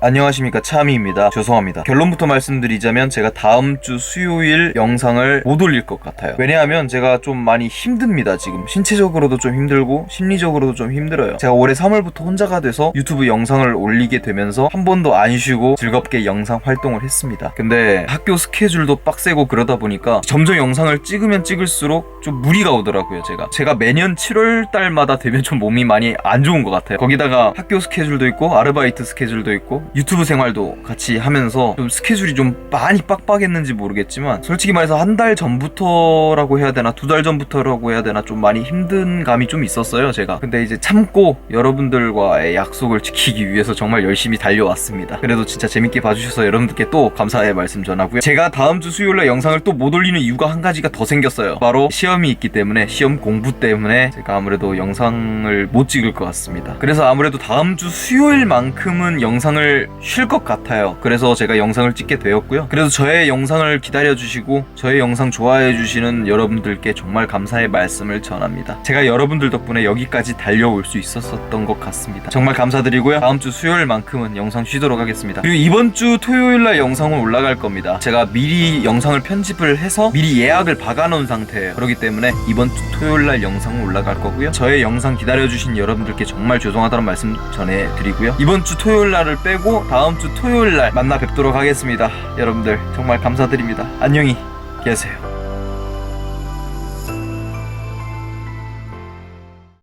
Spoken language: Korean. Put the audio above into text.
안녕하십니까. 차미입니다. 죄송합니다. 결론부터 말씀드리자면 제가 다음 주 수요일 영상을 못 올릴 것 같아요. 왜냐하면 제가 좀 많이 힘듭니다 지금. 신체적으로도 좀 힘들고 심리적으로도 좀 힘들어요. 제가 올해 3월부터 혼자가 돼서 유튜브 영상을 올리게 되면서 한 번도 안 쉬고 즐겁게 영상 활동을 했습니다. 근데 학교 스케줄도 빡세고 그러다 보니까 점점 영상을 찍으면 찍을수록 좀 무리가 오더라고요 제가. 제가 매년 7월 달마다 되면 좀 몸이 많이 안 좋은 것 같아요. 거기다가 학교 스케줄도 있고 아르바이트 스케줄도 있고 유튜브 생활도 같이 하면서 좀 스케줄이 좀 많이 빡빡했는지 모르겠지만 솔직히 말해서 한 달 전부터라고 해야 되나 두 달 전부터라고 해야 되나 좀 많이 힘든 감이 좀 있었어요 제가. 근데 이제 참고 여러분들과의 약속을 지키기 위해서 정말 열심히 달려왔습니다. 그래도 진짜 재밌게 봐주셔서 여러분들께 또 감사의 말씀 전하고요. 제가 다음 주 수요일에 영상을 또 못 올리는 이유가 한 가지가 더 생겼어요. 바로 시험이 있기 때문에 시험 공부 때문에 제가 아무래도 영상을 못 찍을 것 같습니다. 그래서 아무래도 다음 주 수요일만큼은 영상을 쉴 것 같아요. 그래서 제가 영상을 찍게 되었고요. 그래서 저의 영상을 기다려 주시고 저의 영상 좋아해 주시는 여러분들께 정말 감사의 말씀을 전합니다. 제가 여러분들 덕분에 여기까지 달려올 수 있었던 것 같습니다. 정말 감사드리고요. 다음 주 수요일만큼은 영상 쉬도록 하겠습니다. 그리고 이번 주 토요일날 영상은 올라갈 겁니다. 제가 미리 영상을 편집을 해서 미리 예약을 박아놓은 상태예요. 그렇기 때문에 이번 주 토요일날 영상은 올라갈 거고요. 저의 영상 기다려주신 여러분들께 정말 죄송하다는 말씀 전해드리고요. 이번 주 토요일날을 빼고 다음 주 토요일 날 만나 뵙도록 하겠습니다. 여러분들 정말 감사드립니다. 안녕히 계세요